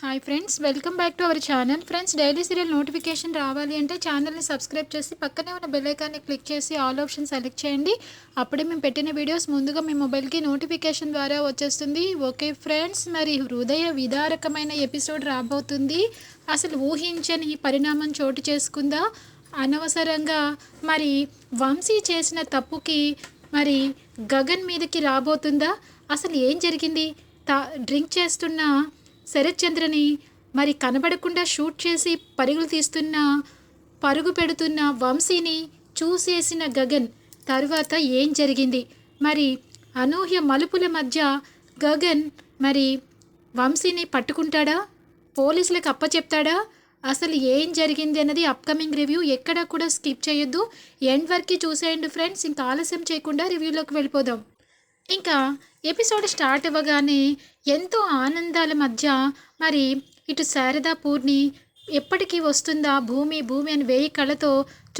Hi friends welcome back to our channel friends daily serial notification రావాలి అంటే ఛానల్ని subscribe చేసి పక్కనే ఉన్న బెల్లైకాన్ని క్లిక్ చేసి ఆల్ ఆప్షన్ సెలెక్ట్ చేయండి. అప్పుడే మేము పెట్టిన వీడియోస్ ముందుగా మీ మొబైల్కి నోటిఫికేషన్ ద్వారా వచ్చేస్తుంది. ఓకే ఫ్రెండ్స్ మరి హృదయ విదారకమైన ఎపిసోడ్ రాబోతుంది. అసలు ఊహించని పరిణామం చోటు చేసుకుందా? అనవసరంగా మరి వంశీ చేసిన తప్పుకి మరి గగన్ మీదకి రాబోతుందా? అసలు ఏం జరిగింది? తా డ్రింక్ చేస్తున్న శరత్చంద్రని మరి కనబడకుండా షూట్ చేసి పరుగులు తీస్తున్న పరుగు పెడుతున్న వంశీని చూసేసిన గగన్ తరువాత ఏం జరిగింది? మరి అనూహ్య మలుపుల మధ్య గగన్ మరి వంశీని పట్టుకుంటాడా? పోలీసులకు అప్పచెప్తాడా? అసలు ఏం జరిగింది అన్నది అప్కమింగ్ రివ్యూ ఎక్కడా కూడా స్కిప్ చేయొద్దు. ఎండ్ వరకు చూసేయండి ఫ్రెండ్స్ ఇంకా ఆలస్యం చేయకుండా రివ్యూలోకి వెళ్ళిపోదాం. ఇంకా ఎపిసోడ్ స్టార్ట్ అవ్వగానే ఎంతో ఆనందాల మధ్య మరి ఇటు శారదా పూర్ణి ఎప్పటికీ వస్తుందా భూమి భూమి అని వేయి కళ్ళతో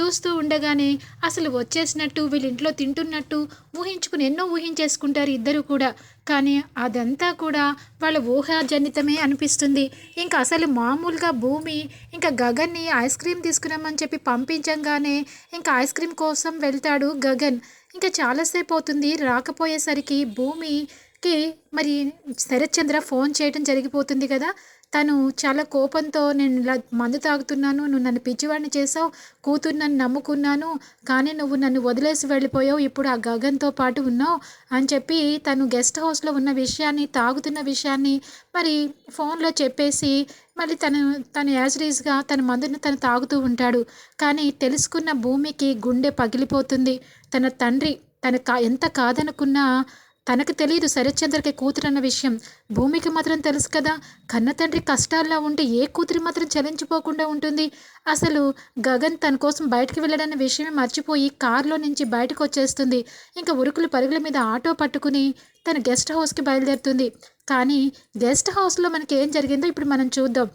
చూస్తూ ఉండగానే అసలు వచ్చేసినట్టు వీళ్ళ ఇంట్లో తింటున్నట్టు ఊహించుకుని ఎన్నో ఊహించేసుకుంటారు ఇద్దరు కూడా. కానీ అదంతా కూడా వాళ్ళ ఊహాజనితమే అనిపిస్తుంది. ఇంకా అసలు మామూలుగా భూమి ఇంకా గగన్ని ఐస్ క్రీమ్ తీసుకురమ్మని చెప్పి పంపించంగానే ఇంకా ఐస్ క్రీమ్ కోసం వెళ్తాడు గగన్. ఇంకా చాలాసేపు అవుతుంది. రాకపోయేసరికి భూమికి మరి శరత్చంద్ర ఫోన్ చేయడం జరిగిపోతుంది కదా. తను చాలా కోపంతో నేను ఇలా మందు తాగుతున్నాను నువ్వు నన్ను పిచ్చివాడిని చేసావు కూతురు నన్ను నమ్ముకున్నాను కానీ నువ్వు నన్ను వదిలేసి వెళ్ళిపోయావు ఇప్పుడు ఆ గగన్తో పాటు ఉన్నావు అని చెప్పి తను గెస్ట్ హౌస్లో ఉన్న విషయాన్ని తాగుతున్న విషయాన్ని మరి ఫోన్లో చెప్పేసి మళ్ళీ తను తను యాజరీస్గా తన మందుని తను తాగుతూ ఉంటాడు. కానీ తెలుసుకున్న భూమికి గుండె పగిలిపోతుంది. తన తండ్రి తన కా ఎంత కాదనుకున్నా తనకు తెలియదు శరత్చంద్రకి కూతురు అన్న విషయం. భూమికి మాత్రం తెలుసు కదా కన్న తండ్రి కష్టాల్లో ఉంటే ఏ కూతురి మాత్రం చలించిపోకుండా ఉంటుంది. అసలు గగన్ తన కోసం బయటకు వెళ్ళడన్న విషయమే మర్చిపోయి కారులో నుంచి బయటకు వచ్చేస్తుంది. ఇంకా ఉరుకులు పరుగుల మీద ఆటో పట్టుకుని తన గెస్ట్ హౌస్కి బయలుదేరుతుంది. కానీ గెస్ట్ హౌస్లో మనకి ఏం జరిగిందో ఇప్పుడు మనం చూద్దాం.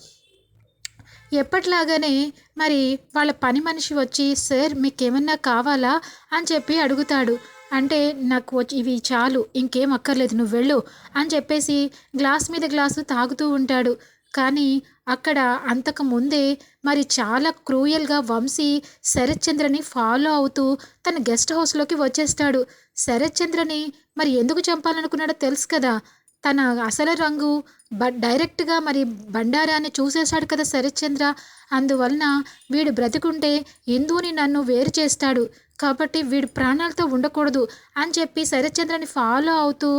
ఎప్పట్లాగానే మరి వాళ్ళ పని మనిషి వచ్చి సార్ మీకేమన్నా కావాలా? అని చెప్పి అడుగుతాడు. అంటే నాకు వచ్చి ఇవి చాలు ఇంకేం అక్కర్లేదు నువ్వు వెళ్ళు అని చెప్పేసి గ్లాస్ మీద గ్లాసు తాగుతూ ఉంటాడు. కానీ అక్కడ అంతకు ముందే మరి చాలా క్రూయల్గా వంశీ శరత్చంద్రని ఫాలో అవుతూ తన గెస్ట్ హౌస్లోకి వచ్చేస్తాడు. శరత్చంద్రని మరి ఎందుకు చంపాలనుకున్నాడో తెలుసు కదా. తన అసలు రంగు బ డైరెక్ట్గా మరి బండారాన్ని చూసేశాడు కదా శరత్చంద్ర. అందువలన వీడు బ్రతికుంటే ఇందుని నన్ను వేరు చేస్తాడు. కాబట్టి వీడు ప్రాణాలతో ఉండకూడదు అని చెప్పి శరత్చంద్రని ఫాలో అవుతూ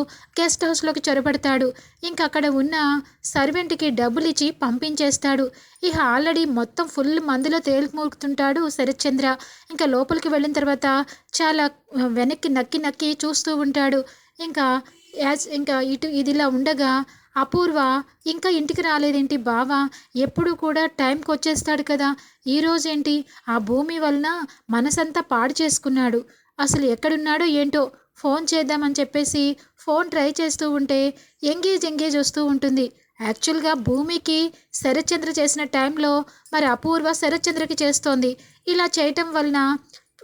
గెస్ట్ హౌస్లోకి చొరబడతాడు. ఇంకా అక్కడ ఉన్న సర్వెంట్కి డబ్బులు ఇచ్చి పంపించేస్తాడు. ఇక ఆల్రెడీ మొత్తం ఫుల్ మందులో తేలిమూలుగుతుంటాడు శరత్చంద్ర. ఇంకా లోపలికి వెళ్ళిన తర్వాత చాలా వెనక్కి నక్కి నక్కి చూస్తూ ఉంటాడు. ఇంకా యాజ్ ఇంకా ఇటు ఇదిలా ఉండగా అపూర్వ ఇంకా ఇంటికి రాలేదేంటి బావ? ఎప్పుడు కూడా టైంకి వచ్చేస్తాడు కదా. ఈరోజేంటి ఆ భూమి వలన మనసంతా పాడు చేసుకున్నాడు. అసలు ఎక్కడున్నాడో ఏంటో ఫోన్ చేద్దామని చెప్పేసి ఫోన్ ట్రై చేస్తూ ఉంటే ఎంగేజ్ ఎంగేజ్ వస్తూ ఉంటుంది. యాక్చువల్గా భూమికి శరత్చంద్ర చేసిన టైంలో మరి అపూర్వ శరత్చంద్రకి చేస్తోంది. ఇలా చేయటం వలన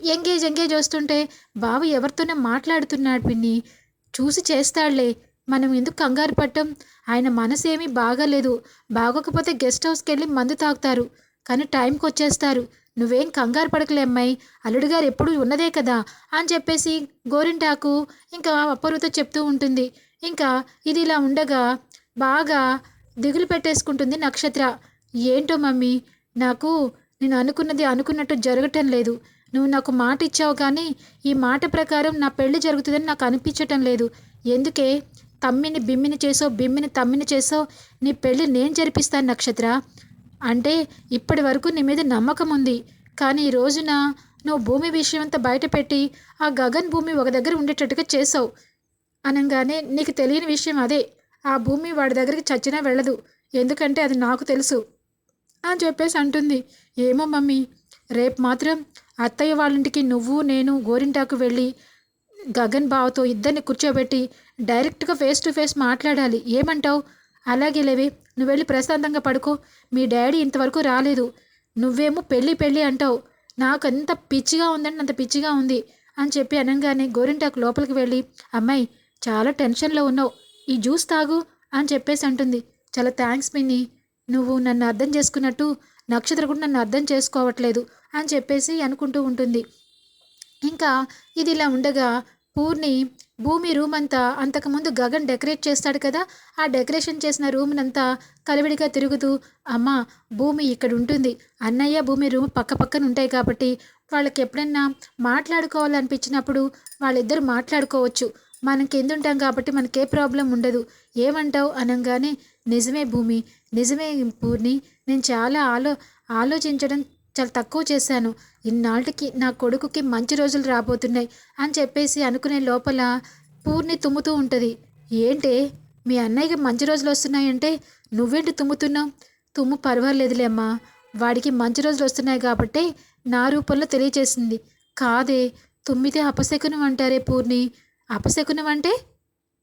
ఎంగేజ్ ఎంగేజ్ వస్తుంటే బావ ఎవరితోనే మాట్లాడుతున్నాడు పిన్ని. చూసి చేస్తాడులే. మనం ఎందుకు కంగారు పట్టం ఆయన మనసేమీ బాగాలేదు. బాగోకపోతే గెస్ట్ హౌస్కి వెళ్ళి మందు తాగుతారు. కానీ టైంకి వచ్చేస్తారు. నువ్వేం కంగారు పడకలే అమ్మాయి. అల్లుడు గారు ఎప్పుడు ఉన్నదే కదా? అని చెప్పేసి గోరింటాకు ఇంకా అప్పరుతో చెప్తూ ఉంటుంది. ఇంకా ఇది ఇలా ఉండగా బాగా దిగులు పెట్టేసుకుంటుంది నక్షత్ర. ఏంటో మమ్మీ? నాకు నేను అనుకున్నది అనుకున్నట్టు జరగటం లేదు. నువ్వు నాకు మాట ఇచ్చావు కానీ ఈ మాట ప్రకారం నా పెళ్ళి జరుగుతుందని నాకు అనిపించటం లేదు. ఎందుకే? తమ్మిని బిమ్మిని చేసో బిమ్మిని తమ్మిని చేసో నీ పెళ్ళి నేను జరిపిస్తాను నక్షత్ర. అంటే ఇప్పటి వరకు నీ మీద నమ్మకం ఉంది. కానీ ఈ రోజున నువ్వు భూమి విషయం అంతా బయటపెట్టి ఆ గగన్ భూమి ఒక దగ్గర ఉండేటట్టుగా చేసావు. అనగానే నీకు తెలియని విషయం అదే. ఆ భూమి వాడి దగ్గరికి చచ్చినా వెళ్ళదు. ఎందుకంటే అది నాకు తెలుసు. అని చెప్పేసి అంటుంది. ఏమో మమ్మీ. రేపు మాత్రం అత్తయ్య వాళ్ళింటికి నువ్వు నేను గోరింటాకు వెళ్ళి గగన్ బావతో ఇద్దరిని కూర్చోబెట్టి డైరెక్ట్గా ఫేస్ టు ఫేస్ మాట్లాడాలి. ఏమంటావు? అలాగే లేవి నువ్వు వెళ్ళి ప్రశాంతంగా పడుకో. మీ డాడీ ఇంతవరకు రాలేదు. నువ్వేమో పెళ్ళి పెళ్ళి అంటావు. నాకు అంత పిచ్చిగా ఉందంటే అంత పిచ్చిగా ఉంది అని చెప్పి అనగానే గోరింటాకు లోపలికి వెళ్ళి అమ్మాయి చాలా టెన్షన్లో ఉన్నావు. ఈ జ్యూస్ తాగు అని చెప్పేసి అంటుంది. చాలా థ్యాంక్స్ మిన్ని. నువ్వు నన్ను అర్థం చేసుకున్నట్టు నక్షత్ర కూడా నన్ను అర్థం చేసుకోవట్లేదు. అని చెప్పేసి అనుకుంటూ ఉంటుంది. ఇంకా ఇది ఇలా ఉండగా పూర్ణి భూమి రూమ్ అంతా అంతకుముందు గగన్ డెకరేట్ చేస్తాడు కదా ఆ డెకరేషన్ చేసిన రూమ్నంతా కలివిడిగా తిరుగుతూ అమ్మ భూమి ఇక్కడ ఉంటుంది. అన్నయ్య భూమి రూమ్ పక్క పక్కన ఉంటాయి కాబట్టి వాళ్ళకి ఎప్పుడన్నా మాట్లాడుకోవాలనిపించినప్పుడు వాళ్ళిద్దరు మాట్లాడుకోవచ్చు. మనం కింద ఉంటాం కాబట్టి మనకే ప్రాబ్లం ఉండదు. ఏమంటావు అనగానే నిజమే భూమి నిజమే పూర్ణి నేను చాలా ఆలో ఆలోచించడం చాలా తక్కువ చేశాను. ఇన్నాళ్ళకి నా కొడుకుకి మంచి రోజులు రాబోతున్నాయి అని చెప్పేసి అనుకునే లోపల పూర్ణి తుమ్ముతూ ఉంటుంది. ఏంటే? మీ అన్నయ్యకి మంచి రోజులు వస్తున్నాయంటే నువ్వేంటి తుమ్ముతున్నావు? తుమ్ము పర్వాలేదులే అమ్మా. వాడికి మంచి రోజులు వస్తున్నాయి కాబట్టి నా రూపంలో తెలియచేసింది. కాదే తుమ్మితే అపశకునం అంటారే పూర్ణి. అపశకునం అంటే?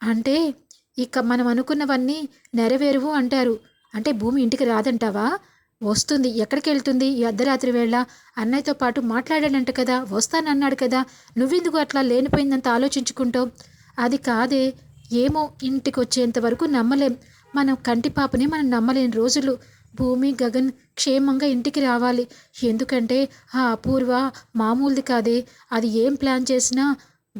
అంటే ఇక మనం అనుకున్నవన్నీ నెరవేరువు అంటారు. అంటే భూమి ఇంటికి రాదంటావా? వస్తుంది. ఎక్కడికి వెళ్తుంది ఈ అర్ధరాత్రి వేళ అన్నయ్యతో పాటు మాట్లాడాడంట కదా వస్తానన్నాడు కదా నువ్వెందుకు అట్లా లేనిపోయిందంత ఆలోచించుకుంటావు? అది కాదే ఏమో ఇంటికి వచ్చేంత వరకు నమ్మలేం. మనం కంటి పాపని మనం నమ్మలేని రోజులు. భూమి గగన్ క్షేమంగా ఇంటికి రావాలి. ఎందుకంటే ఆ అపూర్వ మామూలుది కాదే. అది ఏం ప్లాన్ చేసినా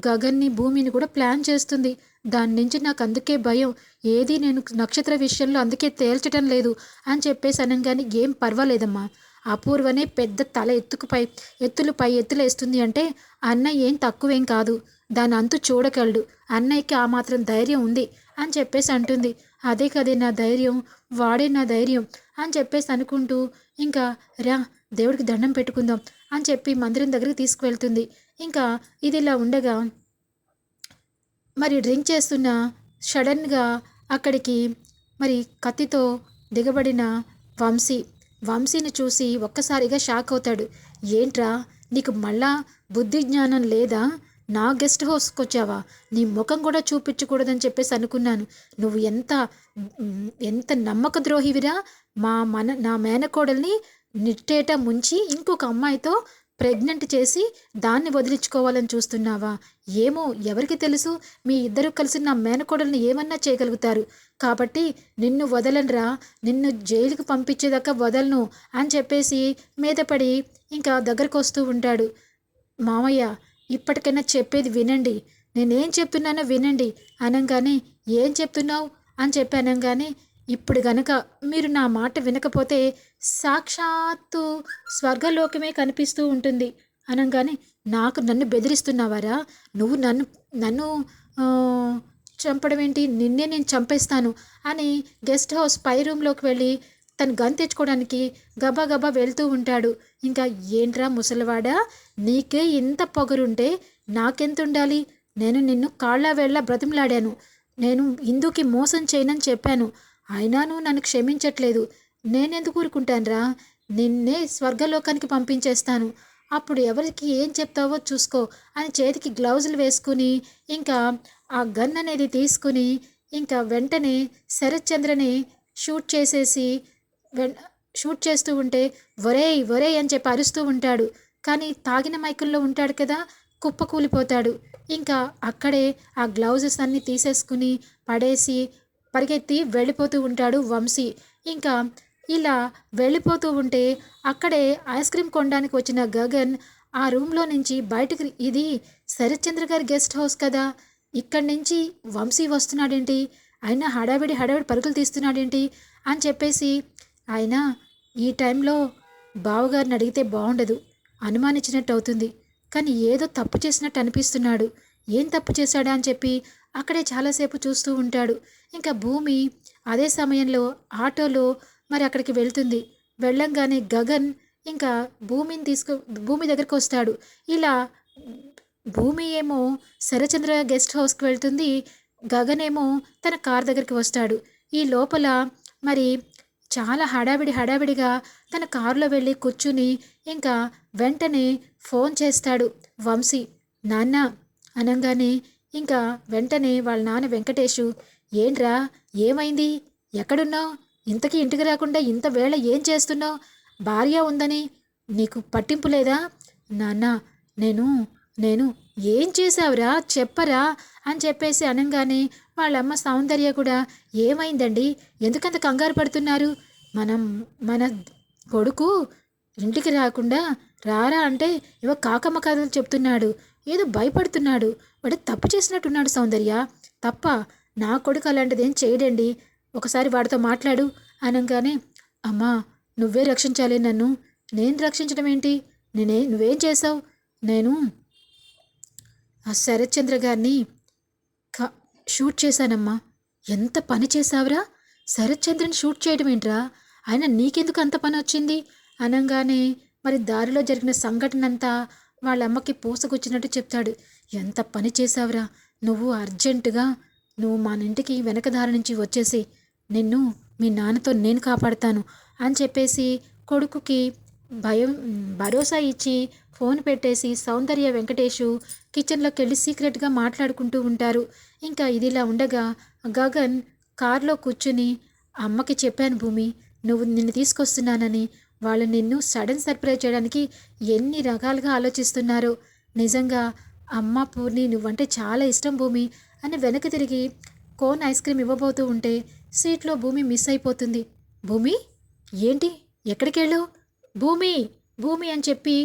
గగన్ని భూమిని కూడా ప్లాన్ చేస్తుంది. దాని నుంచి నాకు అందుకే భయం. ఏది నేను నక్షత్ర విషయంలో అందుకే తేల్చటం లేదు అని చెప్పేసి అనగానే ఏం పర్వాలేదమ్మా. అపూర్వనే పెద్ద తల ఎత్తుకుపై ఎత్తులు పై ఎత్తులు వేస్తుంది అంటే అన్నయ్య ఏం తక్కువేం కాదు. దాని అంతు చూడగలడు. అన్నయ్యకి ఆ మాత్రం ధైర్యం ఉంది అని చెప్పేసి అంటుంది. అదే కదే నా ధైర్యం. వాడే నా ధైర్యం అని చెప్పేసి అనుకుంటూ ఇంకా రా దేవుడికి దండం పెట్టుకుందాం అని చెప్పి మందిరం దగ్గరికి తీసుకువెళ్తుంది. ఇంకా ఇది ఇలా ఉండగా మరి డ్రింక్ చేస్తున్న సడన్గా అక్కడికి మరి కత్తితో దిగబడిన వంశీ. వంశీని చూసి ఒక్కసారిగా షాక్ అవుతాడు. ఏంట్రా నీకు మళ్ళా బుద్ధి జ్ఞానం లేదా? నా గెస్ట్ హౌస్కి వచ్చావా నీ ముఖం కూడా చూపించకూడదని చెప్పేసి అనుకున్నాను. నువ్వు ఎంత ఎంత నమ్మక ద్రోహివిరా? మా మన నా మేనకోడల్ని నిట్టేట ముంచి ఇంకొక అమ్మాయితో ప్రెగ్నెంట్ చేసి దాన్ని వదిలించుకోవాలని చూస్తున్నావా? ఏమో ఎవరికి తెలుసు? మీ ఇద్దరు కలిసి నా మేనకోడల్ని ఏమన్నా చేయగలుగుతారు. కాబట్టి నిన్ను వదలనురా. నిన్ను జైలుకు పంపించేదాకా వదలను అని చెప్పేసి మీద పడి ఇంకా దగ్గరకు వస్తూ ఉంటాడు. మామయ్య ఇప్పటికైనా చెప్పేది వినండి. నేనేం చెప్తున్నానో వినండి. అనగానే ఏం చెప్తున్నావు? అని చెప్పి అనగానే ఇప్పుడు గనక మీరు నా మాట వినకపోతే సాక్షాత్తు స్వర్గలోకమే కనిపిస్తూ ఉంటుంది. అనగానే నాకు నన్ను బెదిరిస్తున్నావారా? నువ్వు నన్ను నన్ను చంపడం ఏంటి నిన్నే నేను చంపేస్తాను అని గెస్ట్ హౌస్ పై రూమ్లోకి వెళ్ళి తను గన్ తెచ్చుకోవడానికి గబా గబా వెళ్తూ ఉంటాడు. ఇంకా ఏంట్రా ముసలివాడా? నీకే ఇంత పొగరుంటే నాకెంత ఉండాలి నేను నిన్ను కాళ్ళ వేళ్ళ బ్రతిమలాడాను. నేను ఇందుకి మోసం చేయనని చెప్పాను. అయినా నువ్వు నన్ను క్షమించట్లేదు. నేనెందుకు ఊరుకుంటానురా? నిన్నే స్వర్గలోకానికి పంపించేస్తాను. అప్పుడు ఎవరికి ఏం చెప్తావో చూసుకో అని చేతికి గ్లౌజులు వేసుకుని ఇంకా ఆ గన్ అనేది తీసుకుని ఇంకా వెంటనే శరత్చంద్రని షూట్ చేసేసి వెన్ షూట్ చేస్తూ ఉంటే ఒరేయ్ ఒరేయ్ అని చెప్పి అరుస్తూ ఉంటాడు. కానీ తాగిన మైకుల్లో ఉంటాడు కదా కుప్ప కూలిపోతాడు ఇంకా అక్కడే ఆ గ్లౌజెస్ అన్నీ తీసేసుకుని పడేసి పరిగెత్తి వెళ్ళిపోతూ ఉంటాడు వంశీ. ఇంకా ఇలా వెళ్ళిపోతూ ఉంటే అక్కడే ఐస్ క్రీమ్ కొనడానికి వచ్చిన గగన్ ఆ రూమ్లో నుంచి బయటకు ఇది శరత్చంద్ర గారి గెస్ట్ హౌస్ కదా. ఇక్కడి నుంచి వంశీ వస్తున్నాడేంటి? ఆయన హడావిడి హడావిడి పరుగులు తీస్తున్నాడేంటి? అని చెప్పేసి ఆయన ఈ టైంలో బావగారిని అడిగితే బాగుండదు అనుమానించినట్టు అవుతుంది. కానీ ఏదో తప్పు చేసినట్టు అనిపిస్తున్నాడు. ఏం తప్పు చేశాడా అని చెప్పి అక్కడే చాలాసేపు చూస్తూ ఉంటాడు. ఇంకా భూమి అదే సమయంలో ఆటోలో మరి అక్కడికి వెళ్తుంది. వెళ్ళంగానే గగన్ ఇంకా భూమిని తీసుకు భూమి దగ్గరికి వస్తాడు. ఇలా భూమి ఏమో శరచంద్ర గెస్ట్ హౌస్కి వెళ్తుంది. గగన్ ఏమో తన కార్ దగ్గరికి వస్తాడు. ఈ లోపల మరి చాలా హడావిడి హడావిడిగా తన కారులో వెళ్ళి కూర్చుని ఇంకా వెంటనే ఫోన్ చేస్తాడు వంశీ. నాన్న అనగానే ఇంకా వెంటనే వాళ్ళ నాన్న వెంకటేషు ఏంట్రా? ఏమైంది? ఎక్కడున్నావు? ఇంతకీ ఇంటికి రాకుండా ఇంత వేళ ఏం చేస్తున్నావు? భార్య ఉందని నీకు పట్టింపు లేదా? నాన్న నేను నేను ఏం చేశావురా? చెప్పరా? అని చెప్పేసి అనగానే వాళ్ళమ్మ సౌందర్య కూడా ఏమైందండి? ఎందుకంత కంగారు పడుతున్నారు? మనం మన కొడుకు ఇంటికి రాకుండా రారా అంటే ఇవ కాకమ్మ కథలు చెప్తున్నాడు. ఏదో భయపడుతున్నాడు. వాడు తప్పు చేసినట్టున్నాడు సౌందర్య. తప్ప నా కొడుకు అలాంటిది ఏం చేయడండి. ఒకసారి వాడితో మాట్లాడు అనగానే అమ్మా నువ్వే రక్షించాలి నన్ను. నేను రక్షించడం ఏంటి? నేనే నువ్వేం చేసావు నేను ఆ శరత్చంద్ర గారిని క షూట్ చేశానమ్మా. ఎంత పని చేశావురా? శరత్చంద్రని షూట్ చేయడం ఏంట్రా? ఆయన నీకెందుకు అంత పని వచ్చింది? అనగానే మరి దారిలో జరిగిన సంఘటన అంతా వాళ్ళ అమ్మకి పూసకొచ్చినట్టు చెప్తాడు. ఎంత పని చేశావురా. నువ్వు అర్జెంటుగా నువ్వు మా ఇంటికి వెనకదారి నుంచి వచ్చేసి నిన్ను మీ నాన్నతో నేను కాపాడుతాను అని చెప్పేసి కొడుకుకి భయం భరోసా ఇచ్చి ఫోన్ పెట్టేసి సౌందర్య వెంకటేషు కిచెన్లోకి వెళ్ళి సీక్రెట్గా మాట్లాడుకుంటూ ఉంటారు. ఇంకా ఇదిలా ఉండగా గగన్ కారులో కూర్చుని అమ్మకి చెప్పాను భూమి నువ్వు నిన్ను తీసుకొస్తున్నానని వాళ్ళు నిన్ను సడన్ సర్ప్రైజ్ చేయడానికి ఎన్ని రకాలుగా ఆలోచిస్తున్నారు. నిజంగా అమ్మ పూర్ణి నువ్వంటే చాలా ఇష్టం భూమి అని వెనక్కి తిరిగి కోన్ ఐస్ క్రీమ్ ఇవ్వబోతూ ఉంటే సీట్లో భూమి మిస్ అయిపోతుంది. భూమి? ఏంటి? ఎక్కడికి వెళ్ళు? భూమి! భూమి అని చెప్పి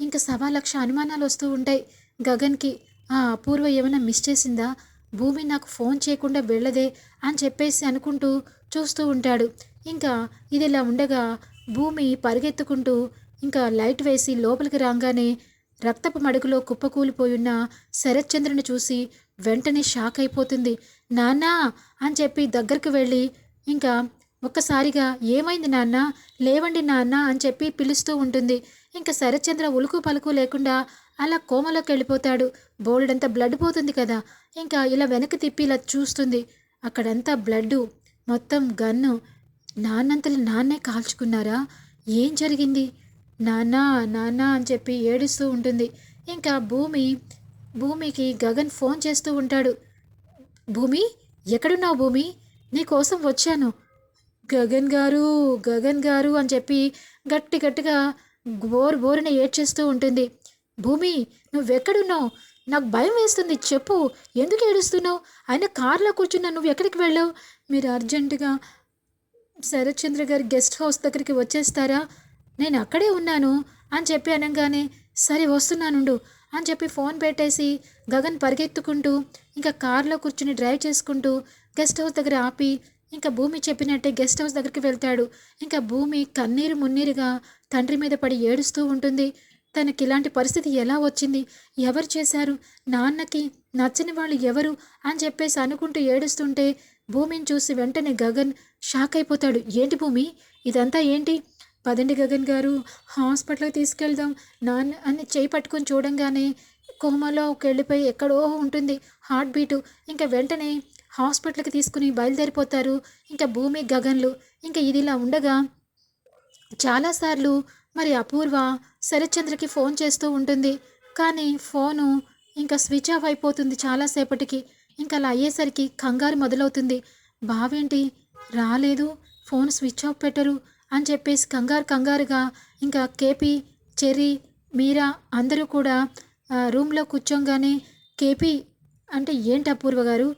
ఇంకా సవా లక్ష అనుమానాలు వస్తూ ఉంటాయి. గగన్కి ఆ అపూర్వ ఏమైనా మిస్ చేసిందా? భూమి నాకు ఫోన్ చేయకుండా వెళ్ళదే అని చెప్పేసి అనుకుంటూ చూస్తూ ఉంటాడు. ఇంకా ఇది ఇలా ఉండగా భూమి పరిగెత్తుకుంటూ ఇంకా లైట్ వేసి లోపలికి రాగానే రక్తపు మడుగులో కుప్పకూలిపోయున్న శరత్చంద్రుని చూసి వెంటనే షాక్ అయిపోతుంది. నాన్నా! అని చెప్పి దగ్గరికి వెళ్ళి ఇంకా ఒక్కసారిగా ఏమైంది నాన్న? లేవండి నాన్న! అని చెప్పి పిలుస్తూ ఉంటుంది. ఇంకా శరత్చంద్ర ఉలుకు పలుకు లేకుండా అలా కోమలోకి వెళ్ళిపోతాడు. బోల్డంతా బ్లడ్ పోతుంది కదా! ఇంకా ఇలా వెనక్కి తిప్పి ఇలా చూస్తుంది. అక్కడంతా బ్లడ్ మొత్తం గన్ను నాన్నంతలు నాన్నే కాల్చుకున్నారా? ఏం జరిగింది? నాన్న నాన్న అని చెప్పి ఏడుస్తూ ఉంటుంది. ఇంకా భూమి భూమికి గగన్ ఫోన్ చేస్తూ ఉంటాడు. భూమి ఎక్కడున్నావు భూమి? నీకోసం వచ్చాను. గగన్ గారు గగన్ గారు అని చెప్పి గట్టి గట్టిగా బోరు బోరున ఏడ్చేస్తూ ఉంటుంది. భూమి నువ్వెక్కడున్నావు? నాకు భయం వేస్తుంది. చెప్పు. ఎందుకు ఏడుస్తున్నావు? ఆయన కార్లో కూర్చున్నా నువ్వు ఎక్కడికి వెళ్ళావు? మీరు అర్జెంటుగా శరత్చంద్ర గారి గెస్ట్ హౌస్ దగ్గరికి వచ్చేస్తారా? నేను అక్కడే ఉన్నాను. అని చెప్పి అనగానే సరే వస్తున్నానుండు అని చెప్పి ఫోన్ పెట్టేసి గగన్ పరిగెత్తుకుంటూ ఇంకా కార్లో కూర్చుని డ్రైవ్ చేసుకుంటూ గెస్ట్ హౌస్ దగ్గర ఆపి ఇంకా భూమి చెప్పినట్టే గెస్ట్ హౌస్ దగ్గరికి వెళ్తాడు. ఇంకా భూమి కన్నీరు మున్నీరుగా తండ్రి మీద పడి ఏడుస్తూ ఉంటుంది. తనకి ఇలాంటి పరిస్థితి ఎలా వచ్చింది? ఎవరు చేశారు? నాన్నకి నచ్చని వాళ్ళు ఎవరు? అని చెప్పేసి అనుకుంటూ ఏడుస్తుంటే భూమిని చూసి వెంటనే గగన్ షాక్ అయిపోతాడు. ఏంటి భూమి? ఇదంతా ఏంటి? పదండి గగన్ గారు హాస్పిటల్కి తీసుకెళ్దాం నాన్న అని చేయి పట్టుకొని చూడంగానే కోమలోకి వెళ్ళిపోయి ఎక్కడో ఉంటుంది. Heart beat. ఇంకా వెంటనే హాస్పిటల్కి తీసుకుని బయలుదేరిపోతారు. ఇంకా భూమి గగన్లు. ఇంకా ఇదిలా ఉండగా చాలాసార్లు మరి అపూర్వ శరత్చంద్రకి ఫోన్ చేస్తూ ఉంటుంది. కానీ ఫోను ఇంకా స్విచ్ ఆఫ్ అయిపోతుంది చాలాసేపటికి. ఇంకా అలా అయ్యేసరికి కంగారు మొదలవుతుంది. బావేంటి? రాలేదు ఫోన్ స్విచ్ ఆఫ్ పెట్టరు అని చెప్పేసి కంగారు కంగారుగా ఇంకా కేపీ చెర్రీ మీరా అందరూ కూడా రూమ్లో కూర్చోగానే కేపీ అంటే ఏంటి అపూర్వ గారు?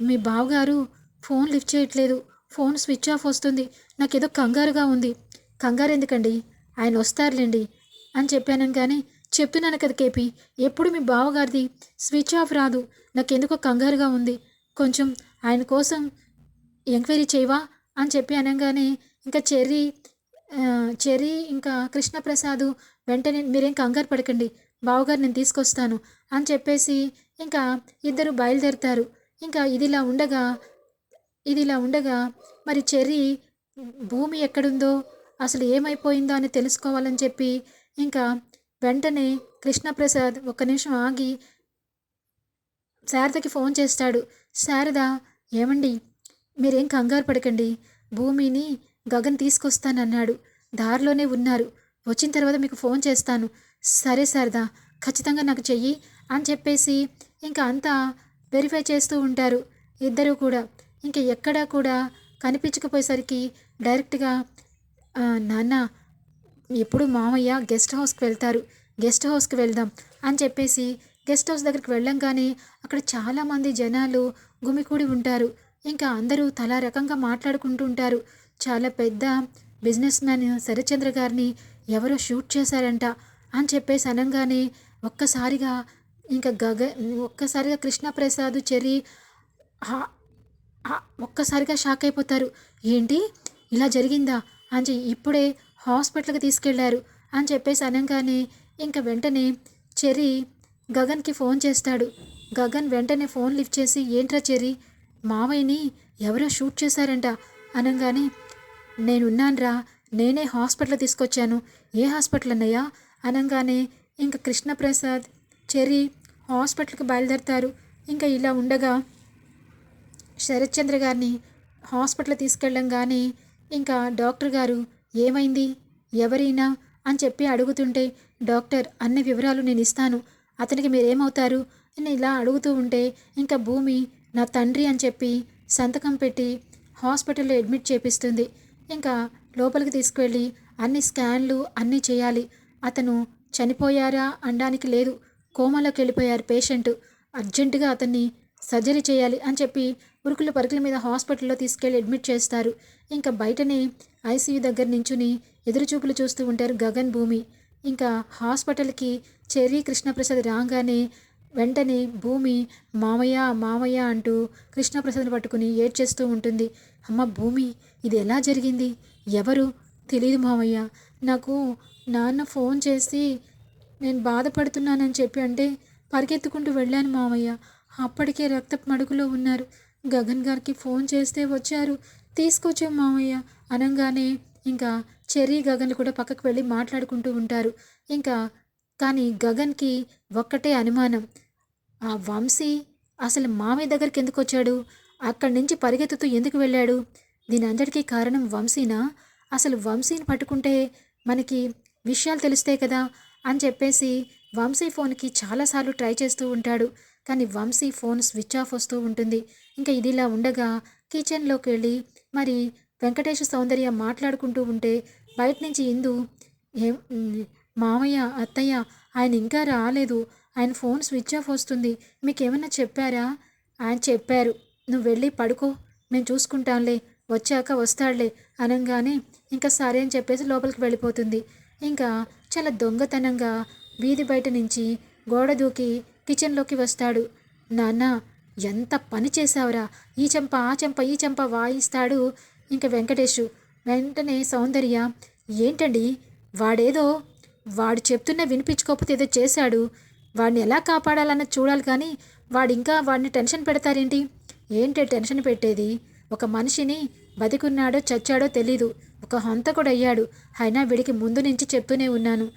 మీ బావగారు ఫోన్ లిఫ్ట్ చేయట్లేదు ఫోన్ స్విచ్ ఆఫ్ వస్తుంది నాకేదో కంగారుగా ఉంది. కంగారు ఎందుకండి? ఆయన వస్తారులేండి అని చెప్పాను కానీ చెప్తున్నాను కదా కేపీ ఎప్పుడు మీ బావగారిది స్విచ్ ఆఫ్ రాదు నాకెందుకో కంగారుగా ఉంది. కొంచెం ఆయన కోసం ఎంక్వైరీ చేయవా అని చెప్పి అనగానే ఇంకా చెర్రీ చెర్రీ ఇంకా కృష్ణప్రసాద్ వెంటనే మీరేం కంగారు పడకండి బావగారు నేను తీసుకొస్తాను అని చెప్పేసి ఇంకా ఇద్దరు బయలుదేరుతారు. ఇంకా ఇదిలా ఉండగా ఇదిలా ఉండగా మరి చెర్రీ భూమి ఎక్కడుందో అసలు ఏమైపోయిందో అని తెలుసుకోవాలని చెప్పి ఇంకా వెంటనే కృష్ణప్రసాద్ ఒక్క నిమిషం ఆగి శారదకి ఫోన్ చేస్తాడు. శారద ఏమండి? మీరేం కంగారు పడకండి. భూమిని గగన్ తీసుకొస్తానన్నాడు. దారిలోనే ఉన్నారు. వచ్చిన తర్వాత మీకు ఫోన్ చేస్తాను. సరే సరదా ఖచ్చితంగా నాకు చెయ్యి అని చెప్పేసి ఇంకా అంతా వెరిఫై చేస్తూ ఉంటారు. ఇద్దరు కూడా. ఇంకా ఎక్కడా కూడా కనిపించకపోయేసరికి డైరెక్ట్గా నాన్న ఎప్పుడు మామయ్య గెస్ట్ హౌస్కి వెళ్తారు. గెస్ట్ హౌస్కి వెళ్దాం అని చెప్పేసి గెస్ట్ హౌస్ దగ్గరికి వెళ్ళంగానే అక్కడ చాలామంది జనాలు గుమికూడి ఉంటారు. ఇంకా అందరూ తలా రకంగా మాట్లాడుకుంటూ ఉంటారు చాలా పెద్ద బిజినెస్ మ్యాన్ శరత్చంద్ర గారిని ఎవరో షూట్ చేశారంట అని చెప్పేసి అనగానే ఒక్కసారిగా ఇంకా గగ ఒక్కసారిగా కృష్ణప్రసాద్ చెరి ఒక్కసారిగా షాక్ అయిపోతారు. ఏంటి? ఇలా జరిగిందా? అని ఇప్పుడే హాస్పిటల్కి తీసుకెళ్ళారు అని చెప్పేసి అనగానే ఇంకా వెంటనే చెరి గగన్కి ఫోన్ చేస్తాడు. గగన్ వెంటనే ఫోన్ లిఫ్ట్ చేసి ఏంట్రా చెర్రీ? మావయ్యని ఎవరో షూట్ చేశారంట. అనగానే నేనున్నానురా నేనే హాస్పిటల్ తీసుకొచ్చాను. ఏ హాస్పిటల్ అన్నయ్యా? అనగానే ఇంకా కృష్ణప్రసాద్ చెర్రీ హాస్పిటల్కి బయలుదేరతారు. ఇంకా ఇలా ఉండగా శరత్చంద్ర గారిని హాస్పిటల్ తీసుకెళ్ళంగానే ఇంకా డాక్టర్ గారు ఏమైంది? ఎవరైనా? అని చెప్పి అడుగుతుంటే డాక్టర్ అన్ని వివరాలు నేను ఇస్తాను. అతనికి మీరేమవుతారు? అని ఇలా అడుగుతూ ఉంటే ఇంకా భూమి నా తండ్రి అని చెప్పి సంతకం పెట్టి హాస్పిటల్లో అడ్మిట్ చేపిస్తుంది. ఇంకా లోపలికి తీసుకువెళ్ళి అన్ని స్కాన్లు అన్నీ చేయాలి. అతను చనిపోయారా అనడానికి లేదు. కోమాలోకి వెళ్ళిపోయారు పేషెంట్. అర్జెంటుగా అతన్ని సర్జరీ చేయాలి అని చెప్పి ఉరుకుల పరుకుల మీద హాస్పిటల్లో తీసుకెళ్ళి అడ్మిట్ చేస్తారు. ఇంకా బయటనే ఐసీయూ దగ్గర నించుని ఎదురుచూపులు చూస్తూ ఉంటారు గగన్ భూమి. ఇంకా హాస్పిటల్కి చెర్రీ కృష్ణప్రసాద్ రాగానే వెంటనే భూమి మామయ్య మామయ్య అంటూ కృష్ణప్రసాద్ని పట్టుకుని ఏడ్చేస్తూ ఉంటుంది. అమ్మ భూమి ఇది ఎలా జరిగింది? ఎవరు? తెలియదు మామయ్య. నాకు నాన్న ఫోన్ చేసి నేను బాధపడుతున్నానని చెప్పి అంటే పరిగెత్తుకుంటూ వెళ్ళాను మామయ్య. అప్పటికే రక్త మడుగులో ఉన్నారు. గగన్ గారికి ఫోన్ చేస్తే వచ్చారు. తీసుకొచ్చాం మామయ్య. అనగానే ఇంకా చెర్రీ గగన్లు కూడా పక్కకు వెళ్ళి మాట్లాడుకుంటూ ఉంటారు. ఇంకా కానీ గగన్కి ఒక్కటే అనుమానం. ఆ వంశీ అసలు మామయ్య దగ్గరికి ఎందుకు వచ్చాడు అక్కడి నుంచి పరిగెత్తుతూ ఎందుకు వెళ్ళాడు? దీని అందరికీ కారణం వంశీనా? అసలు వంశీని పట్టుకుంటే మనకి విషయాలు తెలుస్తాయి కదా అని చెప్పేసి వంశీ ఫోన్కి చాలాసార్లు ట్రై చేస్తూ ఉంటాడు. కానీ వంశీ ఫోన్ స్విచ్ ఆఫ్ వస్తూ ఉంటుంది. ఇంకా ఇదిలా ఉండగా కిచెన్లోకి వెళ్ళి మరి వెంకటేష్ సౌందర్య మాట్లాడుకుంటూ ఉంటే బయట నుంచి ఇందు ఏం మామయ్య అత్తయ్య ఆయన ఇంకా రాలేదు. ఆయన ఫోన్ స్విచ్ ఆఫ్ వస్తుంది. మీకేమన్నా చెప్పారా? ఆయన చెప్పారు. నువ్వు వెళ్ళి పడుకో. మేము చూసుకుంటాంలే. వచ్చాక వస్తాడులే అనగానే ఇంకా సరే అని చెప్పేసి లోపలికి వెళ్ళిపోతుంది. ఇంకా చాలా దొంగతనంగా వీధి బయట నుంచి గోడ దూకి కిచెన్లోకి వస్తాడు. నాన్న ఎంత పని చేశావురా. ఈ చెంప ఆ చెంప ఈ చెంప వాయిస్తాడు ఇంకా వెంకటేషు. వెంటనే సౌందర్య ఏంటండి? వాడేదో వాడు చెప్తున్న వినిపించుకోకపోతే ఏదో చేశాడు. వాడిని ఎలా కాపాడాలన్నది చూడాలి కానీ వాడు ఇంకా వాడిని టెన్షన్ పెడతారేంటి? ఏంటి టెన్షన్ పెట్టేది? ఒక మనిషిని బతికున్నాడో చచ్చాడో తెలీదు. ఒక హంతకుడు అయ్యాడు అయినా వీడికి ముందు నుంచి చెప్తూనే ఉన్నాను.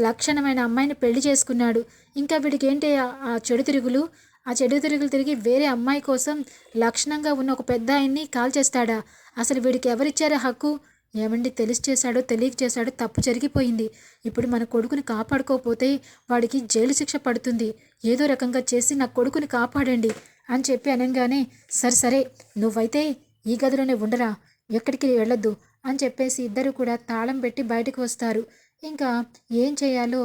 లక్షణమైన అమ్మాయిని పెళ్ళి చేసుకున్నాడు. ఇంకా వీడికి ఏంటి ఆ- ఆ చెడు తిరుగులు? ఆ చెడు తిరుగులు తిరిగి వేరే అమ్మాయి కోసం లక్షణంగా ఉన్న ఒక పెద్ద ఆయన్ని కాల్ చేస్తాడా అసలు వీడికి ఎవరిచ్చారా హక్కు? ఏమండి తెలిసి చేశాడో తెలియక చేశాడో తప్పు జరిగిపోయింది. ఇప్పుడు మన కొడుకుని కాపాడుకోకపోతే వాడికి జైలు శిక్ష పడుతుంది. ఏదో రకంగా చేసి నా కొడుకుని కాపాడండి అని చెప్పి అనగానే సరే సరే నువ్వైతే ఈ గదిలోనే ఉండరా ఎక్కడికి వెళ్ళొద్దు అని చెప్పేసి ఇద్దరు కూడా తాళం పెట్టి బయటకు వస్తారు. ఇంకా ఏం చేయాలో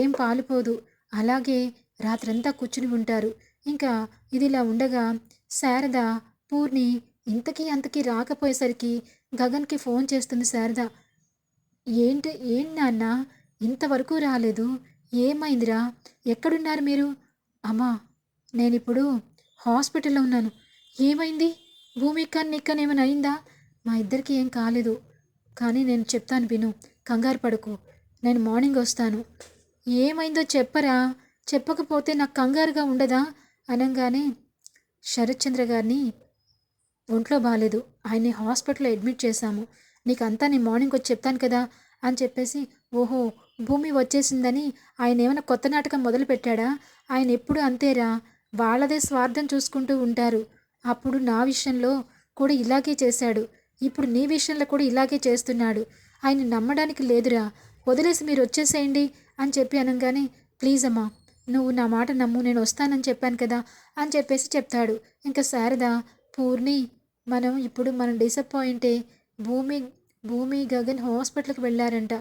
ఏం పాలుపోదు. అలాగే రాత్రంతా కూర్చుని ఉంటారు. ఇంకా ఇదిలా ఉండగా శారద పూర్ణి ఇంతకీ అంతకీ రాకపోయేసరికి గగన్కి ఫోన్ చేస్తుంది శారద. ఏంటి ఏంటి నాన్న? ఇంతవరకు రాలేదు. ఏమైందిరా? ఎక్కడున్నారు మీరు? అమ్మా నేనిప్పుడు హాస్పిటల్లో ఉన్నాను. ఏమైంది? భూమికన్ నిక్కన్ ఏమైనా అయిందా? మా ఇద్దరికి ఏం కాలేదు. కానీ నేను చెప్తాను విను. కంగారు పడుకు. నేను మార్నింగ్ వస్తాను. ఏమైందో చెప్పరా? చెప్పకపోతే నాకు కంగారుగా ఉండదా? అనగానే శరత్చంద్ర గారిని ఒంట్లో బాగాలేదు ఆయన్ని హాస్పిటల్లో అడ్మిట్ చేశాము. నీకంతా నేను మార్నింగ్ వచ్చి చెప్తాను కదా అని చెప్పేసి ఓహో భూమి వచ్చేసిందని ఆయన ఏమైనా కొత్త నాటకం మొదలు పెట్టాడా? ఆయన ఎప్పుడు అంతేరా? వాళ్ళదే స్వార్థం చూసుకుంటూ ఉంటారు. అప్పుడు నా విషయంలో కూడా ఇలాగే చేశాడు. ఇప్పుడు నీ విషయంలో కూడా ఇలాగే చేస్తున్నాడు. ఆయన నమ్మడానికి లేదురా. వదిలేసి మీరు వచ్చేసేయండి అని చెప్పి అనగానే ప్లీజ్ అమ్మా నువ్వు నా మాట నమ్ము నేను వస్తానని చెప్పాను కదా అని చెప్పేసి చెప్తాడు. ఇంకా శారద పూర్ణి మనం ఇప్పుడు మనం డిసప్పాయింటే భూమి భూమి గగన్ హాస్పిటల్కి వెళ్ళారంట.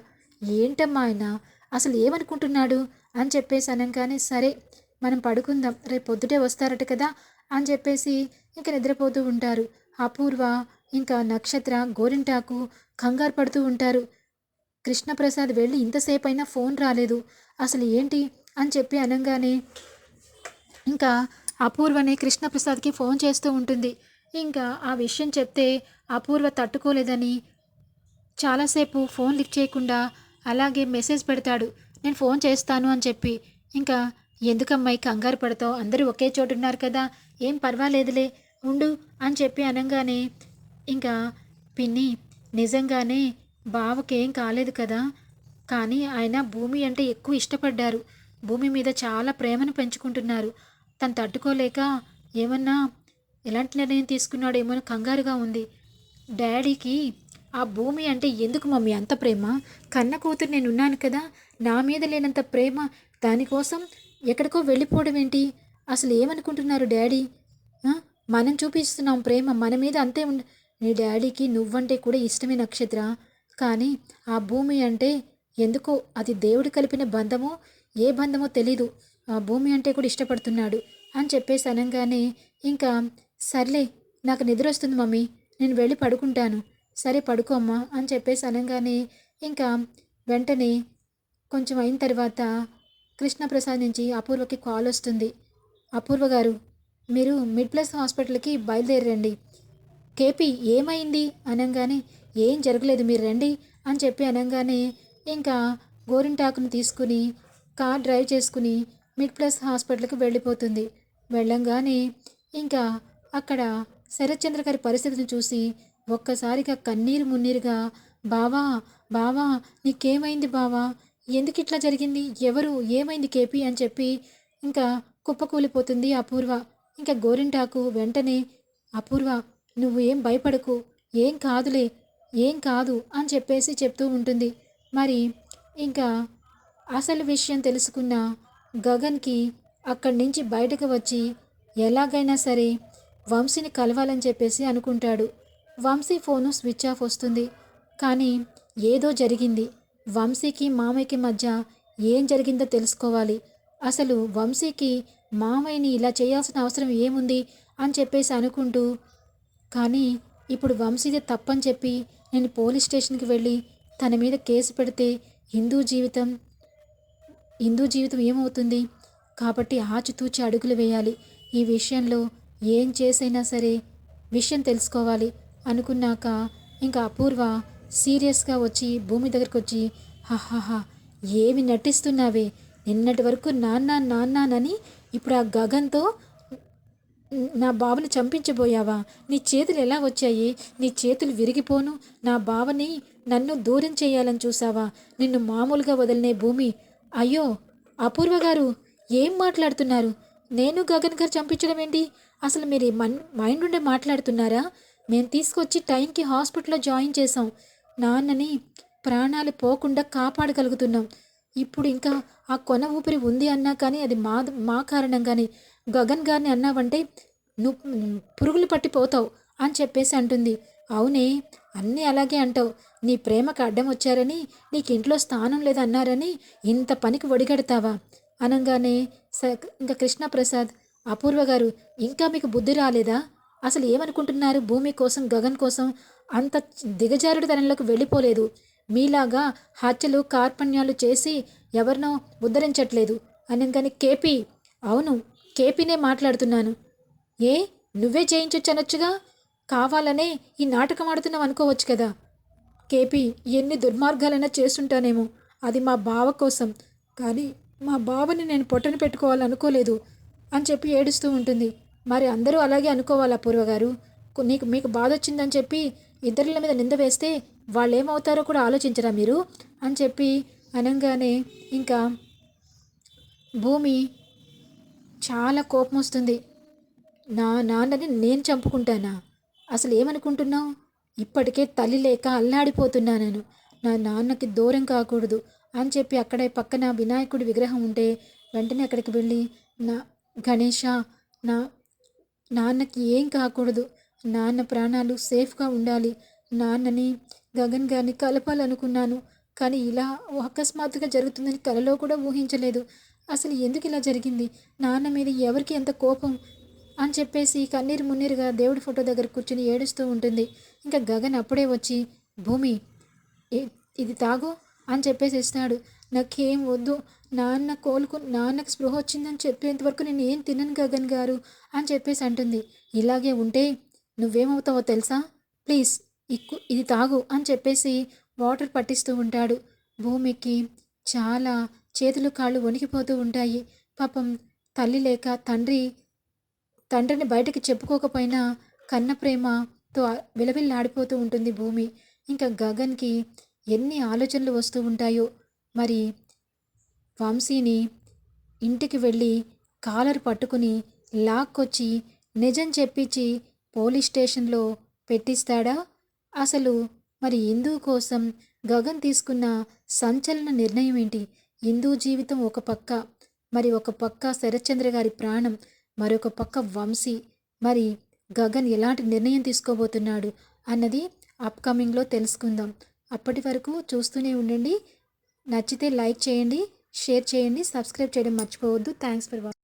ఏంటమ్మా ఆయన? అసలు ఏమనుకుంటున్నాడు? అని చెప్పేసి అనగానే సరే మనం పడుకుందాం. రేపు పొద్దుటే వస్తారట కదా? అని చెప్పేసి ఇంక నిద్రపోతూ ఉంటారు. అపూర్వ ఇంకా నక్షత్ర గోరింటాకు కంగారు పడుతూ ఉంటారు. కృష్ణప్రసాద్ వెళ్ళి ఇంతసేపు అయినా ఫోన్ రాలేదు. అసలు ఏంటి? అని చెప్పి అనగానే ఇంకా అపూర్వని కృష్ణప్రసాద్కి ఫోన్ చేస్తూ ఉంటుంది. ఇంకా ఆ విషయం చెప్తే అపూర్వ తట్టుకోలేదని చాలాసేపు ఫోన్ లిఫ్ట్ చేయకుండా అలాగే మెసేజ్ పెడతాడు. నేను ఫోన్ చేస్తాను అని చెప్పి. ఇంకా ఎందుకమ్మాయి కంగారు పడతావు? అందరూ ఒకే చోటు ఉన్నారు కదా. ఏం పర్వాలేదులే ఉండు అని చెప్పి అనగానే ఇంకా పిన్ని నిజంగానే బావకేం కాలేదు కదా. కానీ ఆయన భూమి అంటే ఎక్కువ ఇష్టపడ్డారు. భూమి మీద చాలా ప్రేమను పెంచుకుంటున్నారు. తను తట్టుకోలేక ఏమన్నా ఎలాంటి నిర్ణయం తీసుకున్నాడో ఏమో కంగారుగా ఉంది. డాడీకి ఆ భూమి అంటే ఎందుకు మమ్మీ అంత ప్రేమ? కన్న కూతురు నేను ఉన్నాను కదా నా మీద లేనంత ప్రేమ దానికోసం ఎక్కడికో వెళ్ళిపోవడం ఏంటి? అసలు ఏమనుకుంటున్నారు డాడీ? మనం చూపిస్తున్నాం ప్రేమ మన మీద అంతే ఉండ నీ డాడీకి నువ్వంటే కూడా ఇష్టమే నక్షత్ర కానీ ఆ భూమి అంటే ఎందుకో అది దేవుడు కలిపిన బంధమో ఏ బంధమో తెలీదు. ఆ భూమి అంటే కూడా ఇష్టపడుతున్నాడు అని చెప్పేసి అనగానే ఇంకా సర్లే నాకు నిద్ర వస్తుంది మమ్మీ. నేను వెళ్ళి పడుకుంటాను. సరే పడుకోమ్మా అని చెప్పేసి అనగానే ఇంకా వెంటనే కొంచెం అయిన తర్వాత కృష్ణప్రసాద్ నుంచి అపూర్వకి కాల్ వస్తుంది. అపూర్వ గారు మీరు మిడ్ ప్లస్ హాస్పిటల్కి బయలుదేరండి. కేపీ ఏమైంది? అనగానే ఏం జరగలేదు మీరు రండి అని చెప్పి అనగానే ఇంకా గోరింటాకును తీసుకుని కార్ డ్రైవ్ చేసుకుని మిడ్ ప్లస్ హాస్పిటల్కి వెళ్ళిపోతుంది. వెళ్ళంగానే ఇంకా అక్కడ శరత్చంద్ర గారి పరిస్థితులు చూసి ఒక్కసారిగా కన్నీరు మున్నీరుగా బావా బావా నీకేమైంది బావా? ఎందుకు ఇట్లా జరిగింది? ఎవరు? ఏమైంది కేపీ? అని చెప్పి ఇంకా కుప్పకూలిపోతుంది అపూర్వ. ఇంకా గోరింటాకు వెంటనే అపూర్వ నువ్వు ఏం భయపడకు ఏం కాదులే ఏం కాదు అని చెప్పేసి చెప్తూ ఉంటుంది. మరి ఇంకా అసలు విషయం తెలుసుకున్న గగన్కి అక్కడి నుంచి బయటకు వచ్చి ఎలాగైనా సరే వంశీని కలవాలని చెప్పేసి అనుకుంటాడు. వంశీ ఫోను స్విచ్ ఆఫ్ వస్తుంది. కానీ ఏదో జరిగింది. వంశీకి మామయ్యకి మధ్య ఏం జరిగిందో తెలుసుకోవాలి. అసలు వంశీకి మామయ్యని ఇలా చేయాల్సిన అవసరం ఏముంది అని చెప్పేసి అనుకుంటూ కానీ ఇప్పుడు వంశీదే తప్పని చెప్పి నేను పోలీస్ స్టేషన్కి వెళ్ళి తన మీద కేసు పెడితే హిందూ జీవితం హిందూ జీవితం ఏమవుతుంది? కాబట్టి ఆచితూచి అడుగులు వేయాలి. ఈ విషయంలో ఏం చేసైనా సరే విషయం తెలుసుకోవాలి. అనుకున్నాక ఇంకా అపూర్వ సీరియస్గా వచ్చి భూమి దగ్గరకు వచ్చి హహహా ఏమి నటిస్తున్నావే? నిన్నటి వరకు నాన్న నాన్నానని ఇప్పుడు ఆ గగన్తో నా బావని చంపించబోయావా? నీ చేతులు ఎలా వచ్చాయి? నీ చేతులు విరిగిపోను? నా బావని నన్ను దూరం చేయాలని చూసావా నిన్ను మామూలుగా వదిలినే భూమి? అయ్యో అపూర్వ గారు ఏం మాట్లాడుతున్నారు? నేను గగన్ గారు చంపించడం ఏంటి అసలు మీరు మన్ మైండ్ ఉండే మాట్లాడుతున్నారా? మేము తీసుకొచ్చి టైంకి హాస్పిటల్లో జాయిన్ చేసాం నాన్నని ప్రాణాలు పోకుండా కాపాడగలుగుతున్నాం. ఇప్పుడు ఇంకా ఆ కొన ఊపిరి ఉంది అన్నా కానీ అది మా మా కారణంగానే. గగన్ గారిని అన్నావంటే నువ్వు పురుగులు పట్టిపోతావు అని చెప్పేసి అంటుంది. అవునే అన్నీ అలాగే అంటావు. నీ ప్రేమకు అడ్డం వచ్చారని నీకు ఇంట్లో స్థానం లేదన్నారని ఇంత పనికి ఒడిగడతావా? అనగానే స ఇంకా కృష్ణప్రసాద్ అపూర్వ గారు ఇంకా మీకు బుద్ధి రాలేదా? అసలు ఏమనుకుంటున్నారు? భూమి కోసం గగన్ కోసం అంత దిగజారుడు తనంలోకి వెళ్ళిపోలేదు. మీలాగా హత్యలు కార్పణ్యాలు చేసి ఎవరినో ఉద్ధరించట్లేదు. కానీ కేపీ అవును కేపీనే మాట్లాడుతున్నాను. ఏ? నువ్వే చేయించొచ్చనొచ్చుగా కావాలనే ఈ నాటకం ఆడుతున్నావు అనుకోవచ్చు కదా. కేపీ ఎన్ని దుర్మార్గాలైనా చేస్తుంటానేమో. అది మా బావ కోసం. కానీ మా బావని నేను పొట్టను పెట్టుకోవాలనుకోలేదు. అని చెప్పి ఏడుస్తూ ఉంటుంది. మరి అందరూ అలాగే అనుకోవాలా పూర్వగారు? నీకు మీకు బాధ వచ్చిందని చెప్పి ఇతరుల మీద నింద వేస్తే వాళ్ళు ఏమవుతారో కూడా ఆలోచించరా మీరు? అని చెప్పి అనగానే ఇంకా భూమి చాలా కోపం వస్తుంది. నా నాన్నని నేను చంపుకుంటానా? అసలు ఏమనుకుంటున్నావు? ఇప్పటికే తల్లి లేక అల్లాడిపోతున్నా నేను నా నాన్నకి దూరం కాకూడదు అని చెప్పి అక్కడే పక్కన వినాయకుడి విగ్రహం ఉంటే వెంటనే అక్కడికి వెళ్ళి నా గణేష నా నాన్నకి ఏం కాకూడదు. నాన్న ప్రాణాలు సేఫ్గా ఉండాలి. నాన్నని గగన్ గారిని కలపాలనుకున్నాను. కానీ ఇలా అకస్మాత్తుగా జరుగుతుందని కలలో కూడా ఊహించలేదు. అసలు ఎందుకు ఇలా జరిగింది? నాన్న మీద ఎవరికి ఎంత కోపం? అని చెప్పేసి కన్నీరు మున్నీరుగా దేవుడి ఫోటో దగ్గర కూర్చుని ఏడుస్తూ ఉంటుంది. ఇంకా గగన్ అప్పుడే వచ్చి భూమి ఇది తాగు అని చెప్పేసి ఇస్తాడు. నాకేం వద్దు. నాన్న కోలుకు నాన్నకు స్పృహ వచ్చిందని చెప్పేంత వరకు నేను ఏం తినను గగన్ గారు అని చెప్పేసి అంటుంది. ఇలాగే ఉంటే నువ్వేమవుతావో తెలుసా? ప్లీజ్ ఇక్కు ఇది తాగు అని చెప్పేసి వాటర్ పట్టిస్తూ ఉంటాడు. భూమికి చాలా చేతులు కాళ్ళు వణికిపోతూ ఉంటాయి. పాపం తల్లి లేక తండ్రి తండ్రిని బయటకి చెప్పుకోకపోయినా కన్న ప్రేమతో విలవిల్లాడిపోతూ ఉంటుంది భూమి. ఇంకా గగన్కి ఎన్ని ఆలోచనలు వస్తూ ఉంటాయో మరి వంశీని ఇంటికి వెళ్ళి కాలర్ పట్టుకుని లాక్కొచ్చి నిజం చెప్పించి పోలీస్ స్టేషన్లో పెట్టిస్తాడా? అసలు మరి హిందూ కోసం గగన్ తీసుకున్న సంచలన నిర్ణయం ఏంటి? హిందూ జీవితం ఒక పక్క మరి ఒక పక్క శరత్చంద్ర గారి ప్రాణం మరొక పక్క వంశీ. మరి గగన్ ఎలాంటి నిర్ణయం తీసుకోబోతున్నాడు అన్నది అప్కమింగ్లో తెలుసుకుందాం. అప్పటి వరకు చూస్తూనే ఉండండి. నచ్చితే లైక్ చేయండి షేర్ చేయండి సబ్స్క్రైబ్ చేయడం మర్చిపోవద్దు. Thanks for watching